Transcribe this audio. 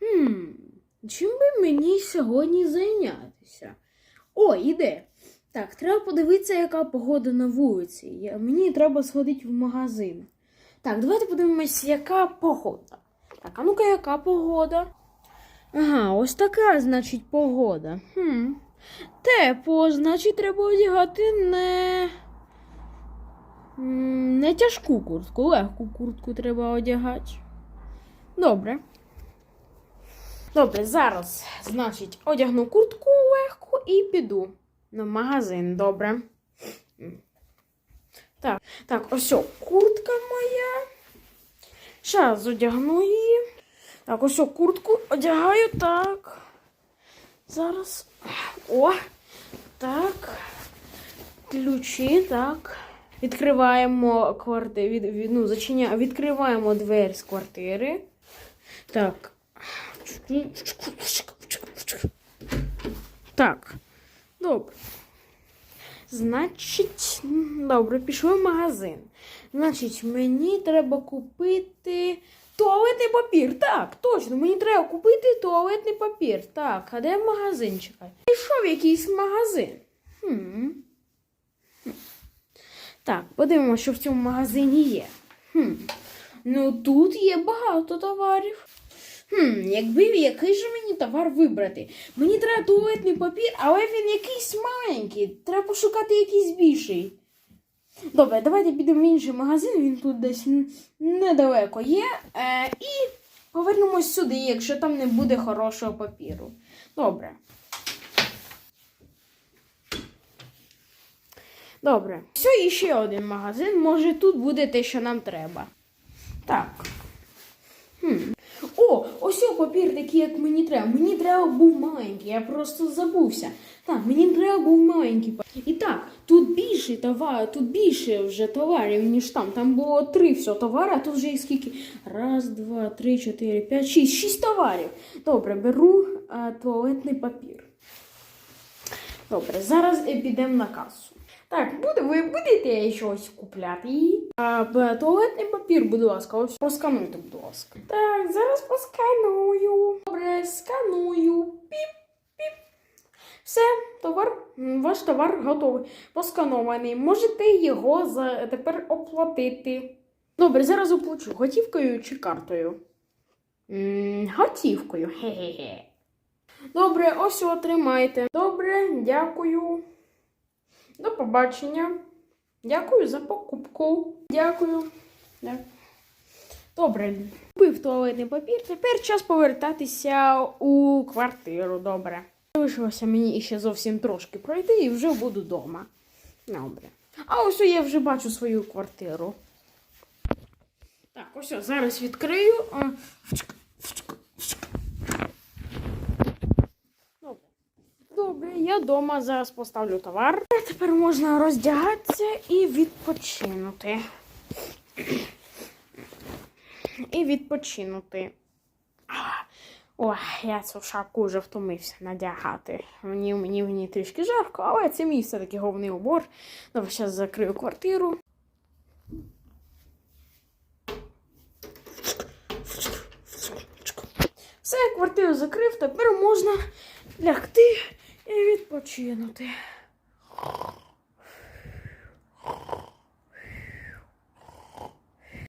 Хм, чим би мені сьогодні зайнятися? О, іде. Так, треба подивитися, яка погода на вулиці. Мені треба сходити в магазин. Так, давайте подивимось, яка погода. Так, а ну-ка, яка погода? Ага, ось така, значить, погода. Хм. Тепло, значить, треба одягати не. Не тяжку куртку, легку куртку треба одягати. Добре. Добре, зараз, значить, одягну куртку легку і піду на магазин. Добре. Так, так, ось куртка моя. Зараз одягну її. Так, ось куртку одягаю так. Зараз. О! Так. Ключі, так. Відкриваємо квартиру. Від, від, ну, зачиня... Відкриваємо двері з квартири. Так. Так. Добре. Значить, добре, пішли в магазин. Значить, мені треба купити туалетний папір. Так, точно, мені треба купити туалетний папір. Так, а де магазин чекай? Пішов якийсь магазин. Хм. Так, подивимося, що в цьому магазині є. Хм. Ну тут є багато товарів. Хм, якби який же мені товар вибрати? Мені треба туалетний папір, але він якийсь маленький. Треба пошукати якийсь більший. Добре, давайте підемо в інший магазин, він тут десь недалеко є. Е, і повернемось сюди, якщо там не буде хорошого папіру. Добре. Добре. Все, і ще один магазин. Може тут буде те, що нам треба. Так. Папір такий, як мені треба. Мені треба був маленький, я просто забувся. Так, мені треба був маленький папір. І так, тут більше товар, тут більше вже товарів, ніж там. Там було три всього товари, а тут вже їх скільки? Раз, два, три, чотири, п'ять, шість. Шість товарів. Добре, беру а, туалетний папір. Добре, зараз е, підемо на касу. Так, буде, ви будете щось купляти? А, туалетний папір, будь ласка, ось проскануйте, будь ласка. Так, зараз посканую. Добре, сканую. Піп, піп. Все, товар, ваш товар готовий. Посканований. Можете його за тепер оплатити. Добре, зараз оплачу. Готівкою чи картою? М, готівкою. Хе-хе-хе. Добре, ось отримайте. Добре, дякую. До побачення. Дякую за покупку. Дякую. Дя- Добре. Купив туалетний папір. Тепер час повертатися у квартиру. Добре. Залишилося мені ще зовсім трошки пройти і вже буду вдома. Добре. А ось я вже бачу свою квартиру. Так, ось зараз відкрию. А, вчк, вчк, вчк. Добре. Добре, я вдома зараз поставлю товар. Тепер можна роздягатися і відпочинути. І відпочинути. Ой, я цю шапку вже втомився надягати. Мені, мені, мені трішки жарко, але це мій все-таки головний убор. Добре, зараз закрию квартиру. Все, квартиру закрив, тепер можна лягти відпочинути.